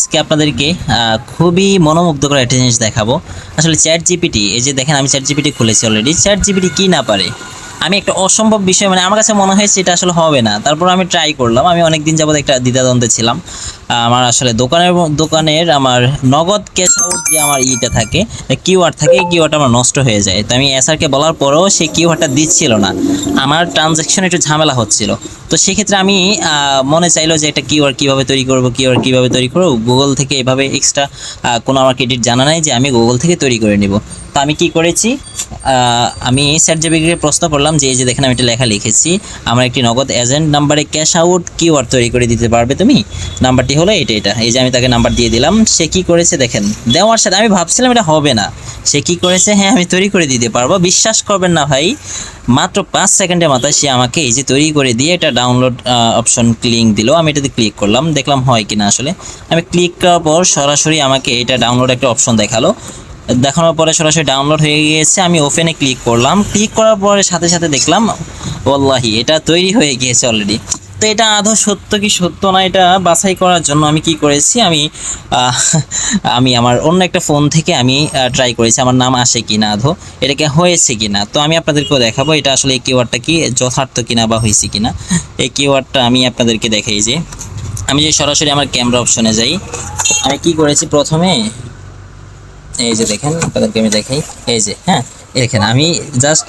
আজকে আপনাদেরকে খুবই মনোমুগ্ধকর একটা জিনিস দেখাবো। আসলে চ্যাট জিপিটি এই যে দেখেন আমি চ্যাট জিপিটি খুলেছি অলরেডি চ্যাট জিপিটি কী না পারে? আমি একটা অসম্ভব বিষয় মানে আমার কাছে মনে হয়েছে এটা আসলে হবে না। তারপর আমি ট্রাই করলাম। আমি অনেক দিন যাবত একটা দ্বিধাদ্বন্দ্বে ছিলাম। আমার আসলে দোকানের দোকানের আমার নগদ ক্যাশ আউট যে আমার ইটা থাকে কিউআর থাকে কিউআরটা আমার নষ্ট হয়ে যায়। তো আমি এসআরকে বলার পরেও সেই কিউআরটা দিচ্ছিল না। আমার ট্রানজ্যাকশন একটু ঝামেলা হচ্ছিল। তো সেক্ষেত্রে আমি মনে চাইলো যে একটা কিউআর কীভাবে তৈরি করব কিউআর কীভাবে তৈরি করব? গুগল থেকে এভাবে এক্সট্রা কোনো আমার ক্রেডিট জানা নাই যে আমি গুগল থেকে তৈরি করে নিব। তো আমি কি করেছি? আমি স্যার জেবিকে প্রশ্ন করলাম যে, এই যে দেখেন আমি একটা লেখা লিখেছি, আমার একটি নগদ এজেন্ট নাম্বারে ক্যাশ আউট কিউআর তৈরি করে দিতে পারবে তুমি? নাম্বারটি হলো এটা এটা। এই যে আমি তাকে নাম্বার দিয়ে দিলাম, সে কি করেছে দেখেন? দেওয়ার সাথে আমি ভাবছিলাম এটা হবে না। সে কি করেছে? হ্যাঁ আমি তৈরি করে দিতে পারব। বিশ্বাস করবেন না ভাই, মাত্র পাঁচ সেকেন্ডের মাথায় সে আমাকে এই যে তৈরি করে দিয়ে এটা ডাউনলোড অপশন ক্লিক দিল। আমি এটাতে ক্লিক করলাম, দেখলাম হয় কিনা আসলে। আমি ক্লিক করার পর সরাসরি আমাকে এটা ডাউনলোড একটা অপশন দেখাল। দেখানোর পরে সরাসরি ডাউনলোড হয়ে গিয়েছে, আমি ওপেনে ক্লিক করলাম। ক্লিক করার পরে সাথে সাথে দেখলাম ওল্লাহি এটা তৈরি হয়ে গিয়েছে অলরেডি তো এটা আদৌ সত্য কি সত্য না, এটা বাছাই করার জন্য আমি কি করেছি, আমি আমি আমার অন্য একটা ফোন থেকে আমি ট্রাই করেছি, আমার নাম আসে কি না আধো এটাকে হয়েছে কি না তো আমি আপনাদেরকেও দেখাবো, এটা আসলে এই কিওয়ার্ডটা কি, যথার্থ কিনা বা হয়েছে কিনা। এই কিওয়ার্ডটা আমি আপনাদেরকে দেখাই যে, আমি যে সরাসরি আমার ক্যামেরা অপশনে যাই, আমি কি করেছি প্রথমে এই যে দেখেন, আপনাদেরকে আমি দেখাই। এই যে হ্যাঁ দেখেন আমি জাস্ট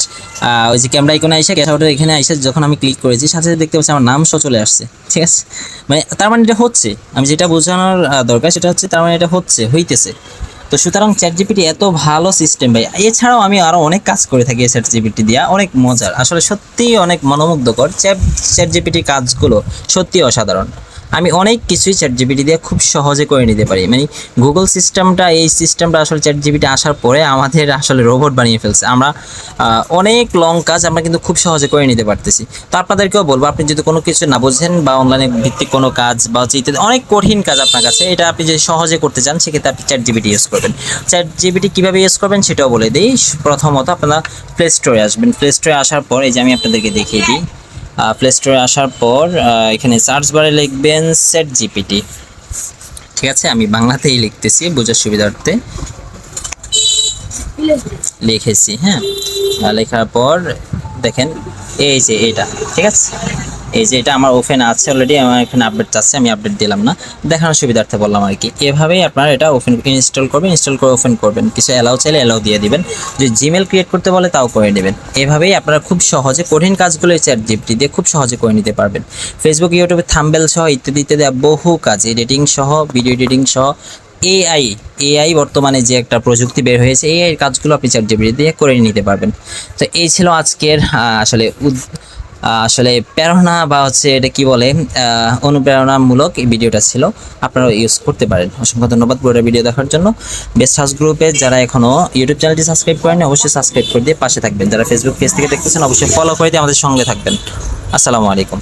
ওই যে ক্যামেরা আইকনে এসে ক্যাশ আউটের এখানে এসে যখন আমি ক্লিক করেছি, সাথে সাথে দেখতে পাচ্ছি আমার নাম শো চলে আসছে, ঠিক আছে? মানে তার মানে এটা হচ্ছে, আমি যেটা বোঝানোর দরকার সেটা হচ্ছে তার মানে এটা হচ্ছে, হইতেছে। তো সুতরাং চ্যাট জিপিটি এত ভালো সিস্টেম ভাই, এছাড়াও আমি আরও অনেক কাজ করে থাকি এই চ্যাট জিপিটি দিয়া, অনেক মজার। আসলে সত্যিই অনেক মনোমুগ্ধকর। চ্যাট চ্যাট জিপিটি কাজগুলো সত্যি অসাধারণ। আমি অনেক কিছুই চ্যাট জিবিটি দিয়ে খুব সহজে করে নিতে পারি। মানে গুগল সিস্টেমটা এই সিস্টেমটা আসলে চ্যাট জিপিটি আসার পরে আমাদের আসলে রোবট বানিয়ে ফেলছে। আমরা অনেক লং কাজ আমরা কিন্তু খুব সহজে করে নিতে পারতেছি। তো আপনাদেরকেও বলব, আপনি যদি কোনো কিছু না বোঝেন বা অনলাইনে ভিত্তিক কোনো কাজ বা হচ্ছে ইত্যাদি, অনেক কঠিন কাজ আপনার কাছে, এটা আপনি যদি সহজে করতে চান, সেক্ষেত্রে আপনি চ্যাট জিবিটি ইউজ করবেন। চ্যাট জিবিটি কীভাবে ইউজ করবেন সেটাও বলে দিই। প্রথমত আপনারা প্লে স্টোরে আসবেন। প্লে স্টোরে আসার পর এই যে আমি আপনাদেরকে দেখিয়ে দিই। প্লে স্টোরে আসার পর এখানে সার্চ বারে লিখবেন সেট জিপিটি ঠিক আছে? আমি বাংলাতেই লিখতেছি, বোঝার সুবিধার্থে। লিখেছি হ্যাঁ? লেখার পর দেখেন, এই যে এটা, ঠিক আছে? এই যে এটা আমার ওপেন আছে অলরেডি আমার এখানে আপডেট আছে, আমি আপডেট দিলাম না। দেখানোর সুবিধার্থে বললাম আর কি। এভাবেই আপনারা এটা ওপেন ইনস্টল করবেন ইনস্টল করে ওপেন করবেন। কিছু অ্যালাউ চাইলে অ্যালাউ দিয়ে দিবেন। যদি জিমেল ক্রিয়েট করতে বলে, তাও করে নেবেন। এভাবেই আপনারা খুব সহজে কঠিন কাজগুলো এই চ্যাট জিপটি দিয়ে খুব সহজে করে নিতে পারবেন। ফেসবুক ইউটিউবে থাম্বেল সহ ইত্যাদি ইত্যাদি বহু কাজ এডিটিং সহ ভিডিও এডিটিং সহ এআই এআই বর্তমানে যে একটা প্রযুক্তি বের হয়েছে এআই কাজগুলো আপনি চ্যাট জিপিটি দিয়ে করে নিতে পারবেন। তো এই ছিল আজকের আসলে আসলে প্রেরণা বা হচ্ছে এটা কি বলে অনুপ্রেরণামূলক এই ভিডিওটা ছিল। আপনারা ইউজ করতে পারেন। অসংখ্য ধন্যবাদ পুরো ভিডিও দেখার জন্য। বেস্ট হাউস গ্রুপে যারা এখনও ইউটিউব চ্যানেলটি সাবস্ক্রাইব করেন অবশ্যই সাবস্ক্রাইব করে দিয়ে পাশে থাকবেন। যারা ফেসবুক পেজ থেকে দেখতেছেন, অবশ্যই ফলো করে দিয়ে আমাদের সঙ্গে থাকবেন। আসসালামু আলাইকুম।